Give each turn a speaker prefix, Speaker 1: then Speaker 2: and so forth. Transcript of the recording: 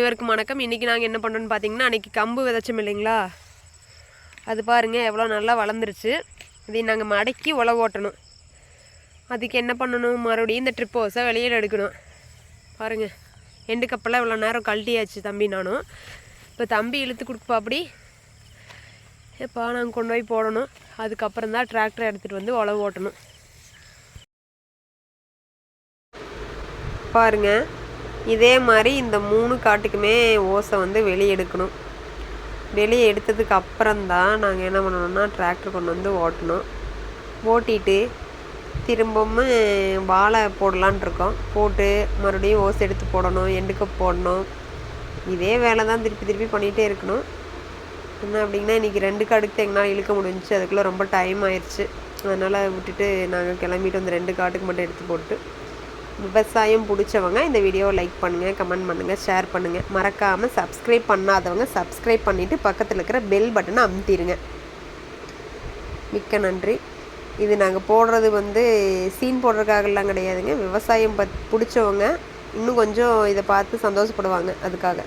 Speaker 1: இவருக்கு வணக்கம். இன்றைக்கி நாங்கள் என்ன பண்ணுறோன்னு பார்த்தீங்கன்னா அன்றைக்கி கம்பு விதைச்சோம் இல்லைங்களா? அது பாருங்கள் எவ்வளோ நல்லா வளர்ந்துருச்சு. இதை நாங்கள் மடக்கி உழவு ஓட்டணும். அதுக்கு என்ன பண்ணணும்? மறுபடியும் இந்த ட்ரிப் ஓசை வெளியில் எடுக்கணும். பாருங்கள் எண்டு கப்பெல்லாம் இவ்வளோ நேரம் கழட்டியாச்சு தம்பி நானும். இப்போ தம்பி இழுத்து கொடுப்பா அப்படி எப்பா நாங்கள் கொண்டு போய் போடணும். அதுக்கப்புறம் தான் டிராக்டர் எடுத்துகிட்டு வந்து உழவு ஓட்டணும். பாருங்கள் இதே மாதிரி இந்த மூணு காட்டுக்குமே ஓசை வந்து வெளியே எடுக்கணும். வெளியே எடுத்ததுக்கு அப்புறம்தான் நாங்கள் என்ன பண்ணணும்னா டிராக்டர் கொண்டு வந்து ஓட்டணும். ஓட்டிட்டு திரும்பவும் வாழை போடலான் இருக்கோம். போட்டு மறுபடியும் ஓசை எடுத்து போடணும் எண்டுக்கு போடணும். இதே வேலை தான் திருப்பி திருப்பி பண்ணிகிட்டே இருக்கணும். என்ன அப்படின்னா இன்றைக்கி ரெண்டு காட்டுக்கு எங்களால் இழுக்க முடிஞ்சிச்சு. அதுக்குள்ளே ரொம்ப டைம் ஆயிடுச்சு அதனால் விட்டுட்டு நாங்கள் கிளம்பிட்டு அந்த ரெண்டு காட்டுக்கு மட்டும் எடுத்து போட்டு. விவசாயம் பிடிச்சவங்க இந்த வீடியோவை லைக் பண்ணுங்கள் கமெண்ட் பண்ணுங்கள் ஷேர் பண்ணுங்கள் மறக்காமல் சப்ஸ்கிரைப் பண்ணாதவங்க சப்ஸ்கிரைப் பண்ணிவிட்டு பக்கத்தில் இருக்கிற பெல் பட்டனை அமுத்திடுங்க மிக்க நன்றி. இது நாங்கள் போடுறது வந்து சீன் போடுறதுக்காகலாம் கிடையாதுங்க. விவசாயம் பத் பிடிச்சவங்க இன்னும் கொஞ்சம் இதை பார்த்து சந்தோஷப்படுவாங்க அதுக்காக.